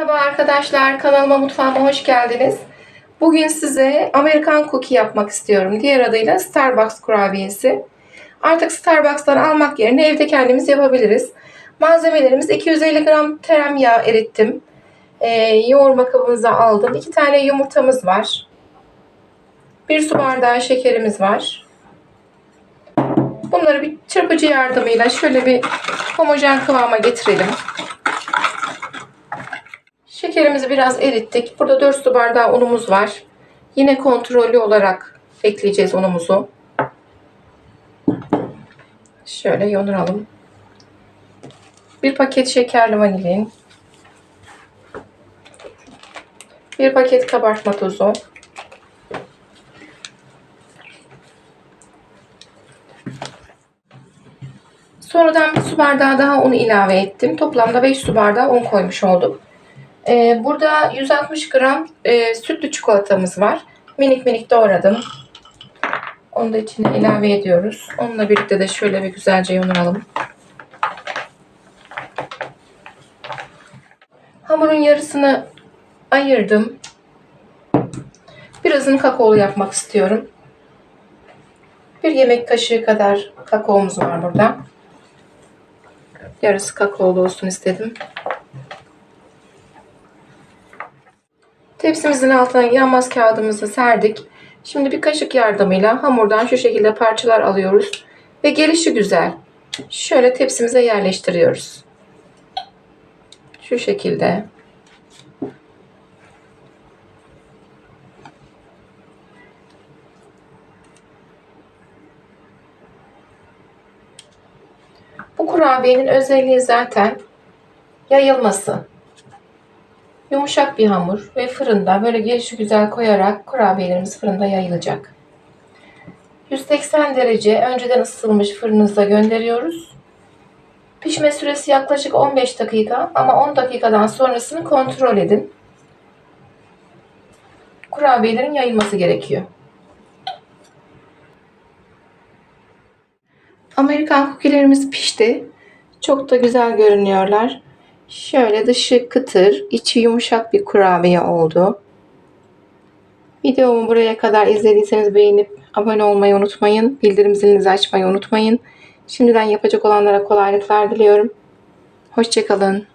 Merhaba arkadaşlar, kanalıma mutfağıma hoş geldiniz. Bugün size Amerikan cookie yapmak istiyorum. Diğer adıyla Starbucks kurabiyesi. Artık Starbucks'tan almak yerine evde kendimiz yapabiliriz. Malzemelerimiz 250 gram tereyağı erittim. Ee, yoğurma kabımıza aldım. 2 tane yumurtamız var. 1 su bardağı şekerimiz var. Bunları bir çırpıcı yardımıyla şöyle bir homojen kıvama getirelim. Şekerimizi biraz erittik. Burada 4 su bardağı unumuz var. Yine kontrollü olarak ekleyeceğiz unumuzu. Şöyle yoğuralım. Bir paket şekerli vanilin. Bir paket kabartma tozu. Sonradan bir su bardağı daha un ilave ettim. Toplamda 5 su bardağı un koymuş olduk. Ee, burada 160 gram e, sütlü çikolatamız var. Minik minik doğradım. Onu da içine ilave ediyoruz. Onunla birlikte de şöyle bir güzelce yoğuralım. Hamurun yarısını ayırdım. Birazını kakaolu yapmak istiyorum. Bir yemek kaşığı kadar kakaomuz var burada. Yarısı kakaolu olsun istedim. Tepsimizin altına yanmaz kağıdımızı serdik. Şimdi bir kaşık yardımıyla hamurdan şu şekilde parçalar alıyoruz. Ve gelişi güzel. Şöyle tepsimize yerleştiriyoruz. Şu şekilde. Bu kurabiyenin özelliği zaten yayılması. Yumuşak bir hamur ve fırında böyle gelişi güzel koyarak kurabiyelerimiz fırında yayılacak. 180 derece önceden ısıtılmış fırınıza gönderiyoruz. Pişme süresi yaklaşık 15 dakika ama 10 dakikadan sonrasını kontrol edin. Kurabiyelerin yayılması gerekiyor. Amerikan cookie'lerimiz pişti. Çok da güzel görünüyorlar. Şöyle dışı kıtır, içi yumuşak bir kurabiye oldu. Videomu buraya kadar izlediyseniz beğenip abone olmayı unutmayın. Bildirim zilinizi açmayı unutmayın. Şimdiden yapacak olanlara kolaylıklar diliyorum. Hoşçakalın.